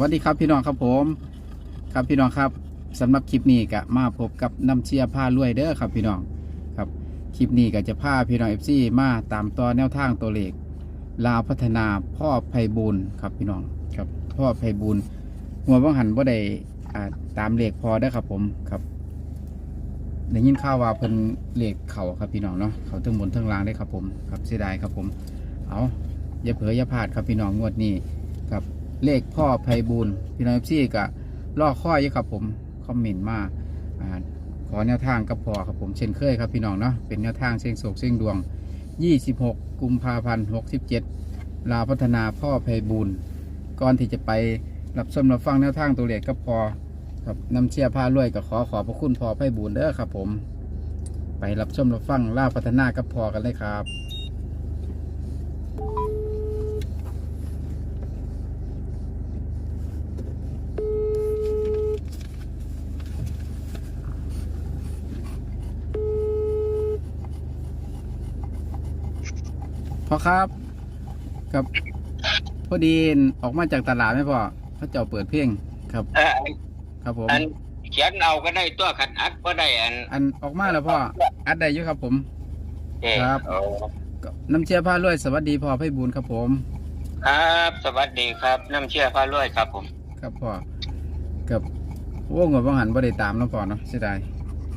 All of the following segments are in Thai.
วัสดีครับพี่น้องครับผม ครับพี่น้องครับสำหรับคลิปนี้ก็มาพบกับน้ำเชียร์ผ้ารวยเด้อครับพี่น้องครับคลิปนี้ก็จะพาพี่น้องเอฟซีมาตามต่อแนวทางตัวเลขลาวพัฒนาพ่อไพบูลครับพี่น้องครับพ่อไพบูลหัวบังหันว่าได้อ่าตามเลขพอได้ครับผมครับได้ยินข่าวว่าเพิ่นเลขเข่าครับพี่น้องเนาะเขาทั้งบนทั้งล่างได้ครับผมครับเสียดายครับผมเอาอย่าเผลออย่าพลาดครับพี่น้องงวดนี้ครับ เลขพ่อไพบูลพี่น้องเอฟซีก็ล่อข้ออยู่ครับผมคอมเมนต์มาอ่าขอแนวทางกับพ่อครับผมเช่นเคยครับพี่น้องเนาะเป็นแนวทางเสียงโศกเสียงดวง 26 กุมภาพันธ์67 ลาพัฒนาพ่อไพบูลก่อนที่จะไปรับชมรับฟังแนวทางตัวเลขกับพอครับนำเชียร์พารวยก็ขอขอบพระคุณพ่อไพบูลเด้อครับผม ไปรับชมรับฟังลาพัฒนากับพอกันเลยครับ พ่ อครับครับพอดีออกมาจากตลาดไหมพ่อพระเจ้าเปิดเพลงครับ เออครับผม อันเขียนเอาก็ได้ตัวขัดอัดก็ได้อันอันออกมาแล้วพ่ออัดได้อยู่ครับผม เอ่อครับโอ้ก็น้ำเชียร์ผ้ารวยสวัสดีพ่อไพบูลย์ครับผม ครับ สวัสดีครับ น้ำเชื่อพระรวยครับผม ครับพ่อกับวงเงินบังหันบ่ได้ตามเนาะพ่อเนาะเสียดาย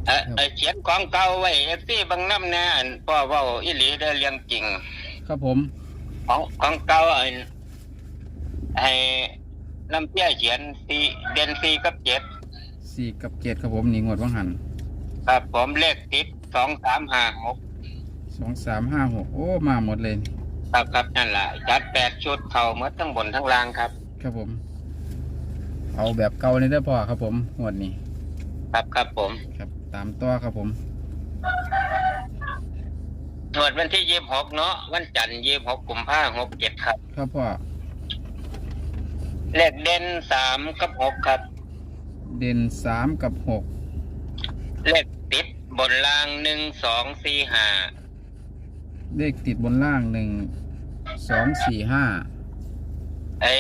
เออครับเออเขียนของเก่าไว้เอฟซีบางน้ำแน่อันพ่อเว่าอีหลีได้เรียงจริง ครับผม ของของเก่าอันให้น้ำเชื่อเขียนสีเด่นสีกับเจ็ดสี่กับเจ็ดครับผมนี่งวดบังหันครับผมเลขติดสองสามห้าหกสองสามห้าหกโอ้มาหมดเลย ครับครับนั่นแหละจัดแปดชุดเข่าหมดทั้งบนทั้งล่างครับ ครับผม เอาแบบเก่าเลยเด้อพ่อครับผมงวดนี้ ครับครับผม ครับตามต่อครับผม ตรวจวันที่ยี่สิบหกเนาะวันจันทร์ยี่สิบหกกุมภาหกเจ็ดครับ ครับพ่อเลขเด่นสามกับหกครับ เด่นสามกับหกเลขติดบนล่างหนึ่งสองสี่ห้าเลขติดบนล่างหนึ่งสองสี่ห้าไอ้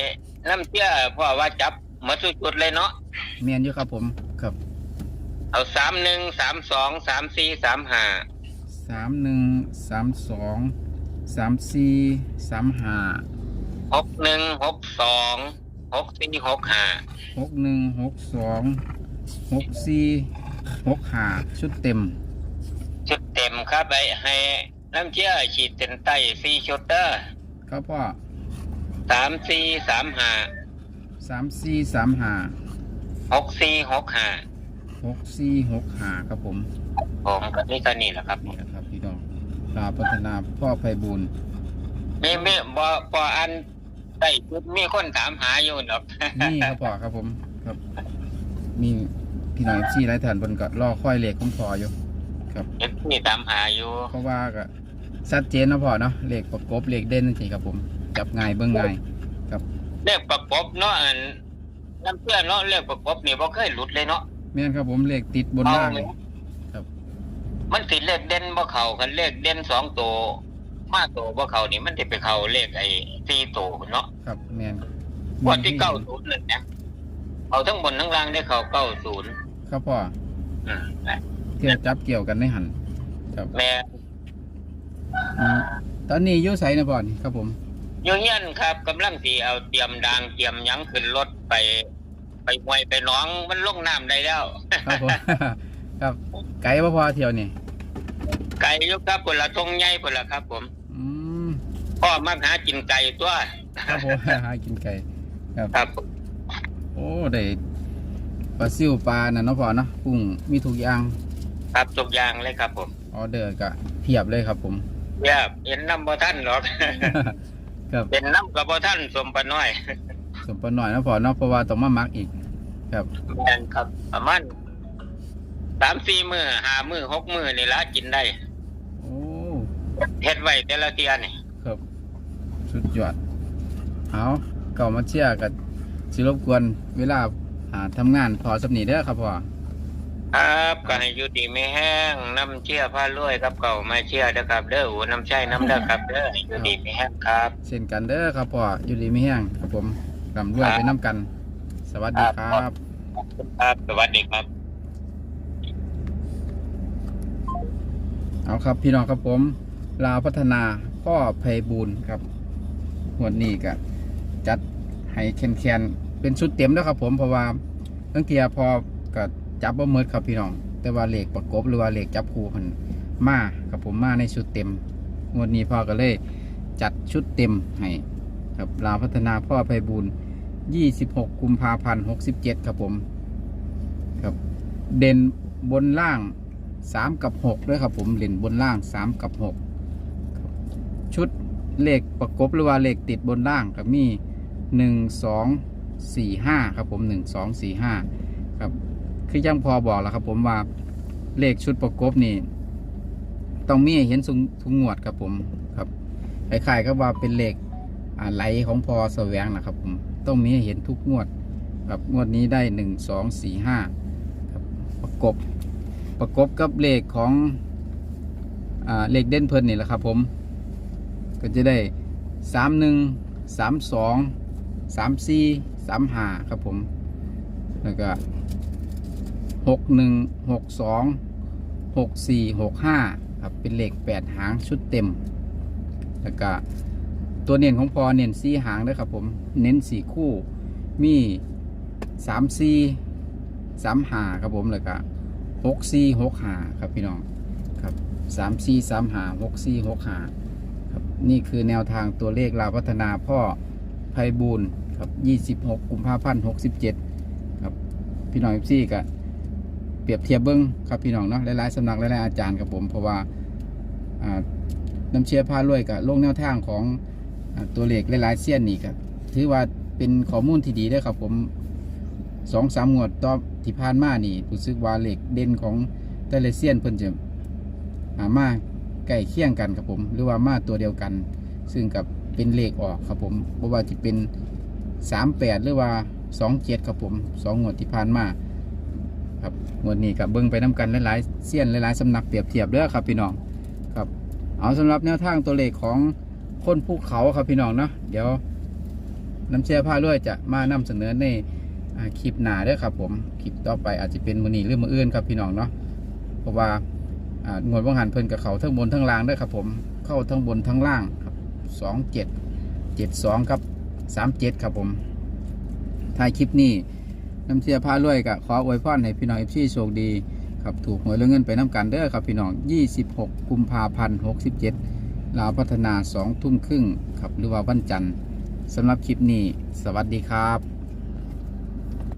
น้ำเชื่อพ่อว่าจับหมาสุดๆเลยเนาะเมียนอยู่ครับผมครับ เอาสามหนึ่งสามสองสามสี่สามห้า สามหนึ่งสามสองสามสี่สามห้าหกหนึ่งหกสองหกสี่หกห้าหกหนึ่งหกสองหกสี่หกห้าชุดเต็ม ชุดเต็มครับไอ้ให้น้ำเชื่อฉีดเต็นใต้สี่ชุดเด้อครับพ่อสามสี่สามห้าสามสี่สามห้าหกสี่หกห้าหกสี่หกห้าครับผม ผมก็นี่ก็นี่แหละครับนี่นะครับพี่น้องลาวพัฒนาพ่อไพบูลย์มีมีบ่บ่อันได้ชุดมีคนถามหาอยู่ดอกนี่ครับพ่อครับผมครับ มีพี่น้องที่หลายท่านเพิ่นก็รอค่อยเลขของพ่ออยู่เอฟนี่ตามหาอยู่เพราะว่าก็ชัดเจนเนาะพ่อเนาะเลขประกบเลขเด่นนี่ครับผม จับง่ายเบิ่งง่ายเลขประกบเนาะอันน้ำเพื่อนเนาะเลขประกบนี่บ่เคยหลุดเลยเนาะแม่นครับผมเลขติดบนล่างเอเลยครับ มันสิเลขเด่นบ่เข้ากันเลขเด่นสองตัวมาตัวบ่เข้านี่มันสิไปเข้าเลขไอ้สี่ตัวเนาะครับแม่นงวดที่เก้าศูนย์นั่นนะเอาทั้งบนทั้งล่างได้เข้าเก้าศูนย์ครับพ่ออืมนะเที่ยวจับเกี่ยวกันในหันครับแม่อืมตอนนี้อยู่ไสนะพ่อนี่ครับผมอยู่เฮียนครับกำลังสิเอาเตรียมดางเตรียมหยังขึ้นรถไป ไปห้วยไปหนองมันลงน้ำได้แล้ว ครับผม ครับไกลบ่พอเที่ยวนี่ ไก่อยุครับผลละทงใหญ่ผลละครับ ผมอืมพ่อมักหากินไก่ตัวครับผม หากินไก่ครับ ครับโอ้ได้ปลาซิวปลาน่ะเนาะพ่อเนาะกุ้งมีทุกอย่างครับทุกอย่างเลยครับ ผมออเดอร์ก็เพียบเลยครับผม เยี่ยมเห็นน้ำบ่ท่านหรอก ครับเป็นน้ำกับบ่ท่านสมปะน้อยสมปนหน่อยเนาะพ่อเนาะเพราะว่าต้องมามักอีก ครับ แม่นครับ ประมาณสามสี่มือห้ามือหกมือนี่ละกินได้โอ้ เฮ็ดไว้แต่ละเทียนี่ครับ สุดยอดเอาเก่ามาเชียร์กับสิรบกวนเวลาหาทำงานพอสำนีเด้อครับพ่อครับก็ให้อยู่ดีไม่แห้งน้ำเชื่อผ้ารวยครับเก่ามาเชื่อเด้อครับ เด้ออูน้ำใช่น้ำเด้อครับเด้อให้อยู่ดีไม่แห้งครับ เช่นกันเด้อครับพ่ออยู่ดีไม่แห้งครับผมร่ำรวยครับไปน้ำกัน สวัสดีครับครับสวัสดีครับ เอาครับพี่น้องครับผม ลาวพัฒนาพ่อไพบูลครับงวดนี้ก็จัดให้แคนแคนๆเป็นชุดเต็มแล้วครับผมเพราะว่าตั้งเทียพอก็จับบ่เมิดครับพี่น้อง แต่ว่าเหลขประกบหรือว่าเหลขจับคู่มันมาครับผมมาในชุดเต็มงวดนี้พ่อก็เลยจัดชุดเต็มให้ครับลาวพัฒนาพ่อไพบูลย์26 กุมภาพันธ์67 ครับผมครับเด่นบนล่างสามกับหกด้วยครับผมเหรียญบนล่างสามกับหก ชุดเลขประกบหรือว่าเลขติดบนล่างก็มีหนึ่งสองสี่ห้าครับผมหนึ่งสองสี่ห้าครับคือยังพอบอกแล้วครับผมว่าเลขชุดประกบนี่ต้องมีเห็นทุงทุงงวดครับผมครับคล้ายๆก็ว่าเป็นเลขอ่าไหลของพอแสวงนะครับผมต้องมีเห็นทุกงวดครับงวดนี้ได้หนึ่งสองสี่ห้าครับประกบประกบกับเลขของอ่าเลขเด่นเพลินนี่แหละครับผม ก็จะได้สามหนึ่งสามสองสามสี่สามหาครับผม แล้วก็หกหนึ่งหกสองหกสี่หกห้าครับ เป็นเลขแปดหางชุดเต็ม แล้วก็ตัวเน้นของพอเน้นสีหางด้วยครับผม เน้นสี่คู่มีสามสี่สามหาครับผมแล้วก็หกสี่หกหาครับพี่น้องครับสามสี่สามหาหกสี่หกหา นี่คือแนวทางตัวเลขลาวพัฒนาพ่อไพบูลครับยี่สิบหกกุมภาพันธ์หกสิบเจ็ดครับ พี่น้องเอฟซีก็เปรียบเทียบเบิ้งครับพี่น้องเนาะหลายๆสำนักหลายๆอาจารย์ครับผม เพราะว่าน้ำเชียร์พารวยกับลงแนวทางของอตัวเลขหลายๆเสี้ยนนี่ครับถือว่าเป็นข้อมูลที่ดีด้วยครับผมสองสามงวดต่อที่ผ่านมานี่รู้สึกว่าเหล็กเด่นของแต่ละเซียนเพิ่นจะหามา ใกล้เคียงกันครับผม หรือว่ามาตัวเดียวกัน ซึ่งกับเป็นเลขออกครับผมเพราะว่าจะเป็นสามแปดหรือว่าสองเจ็ดครับผมสองงวดที่ผ่านมาครับงวดนี้กับเบิ้งไปน้กันหลายๆเซียนหลายๆสำนักเปรียบเทียบเด้อครับพี่น้องครับเอาสำหรับแนวทางตัวเลขของคนภูเขาครับพี่น้องเนาะเดี๋ยวน้ำเชื่อผ้าด้วยจะมานำเสนอในคลิปหนาเด้อครับผมคลิปต่อไปอาจจะเป็นมือนีหรือมืออื่นครับพี่น้องเนาะเพราะว่า อ่างวดว่างหันเพิ่นกับเขาทั้งบนทั้งล่างด้อครับผมเข้าทั้งบนทั้งล่างครับสองเจ็ดเจ็ดสองครับสามเจ็ดครับผมท้ายคลิปนี้น้ำเสียพาลุยกับขออวยพรให้พี่น้องเอฟซีโชคดีครับถูกหวยเรื่องเงินไปน้ำกันเด้อครับพี่น้อง 26 กุมภาพันธ์67 ลาวพัฒนา 2 ทุ่มครึ่งครับหรือว่าวันจันทร์สำหรับคลิปนี้ สวัสดีครับ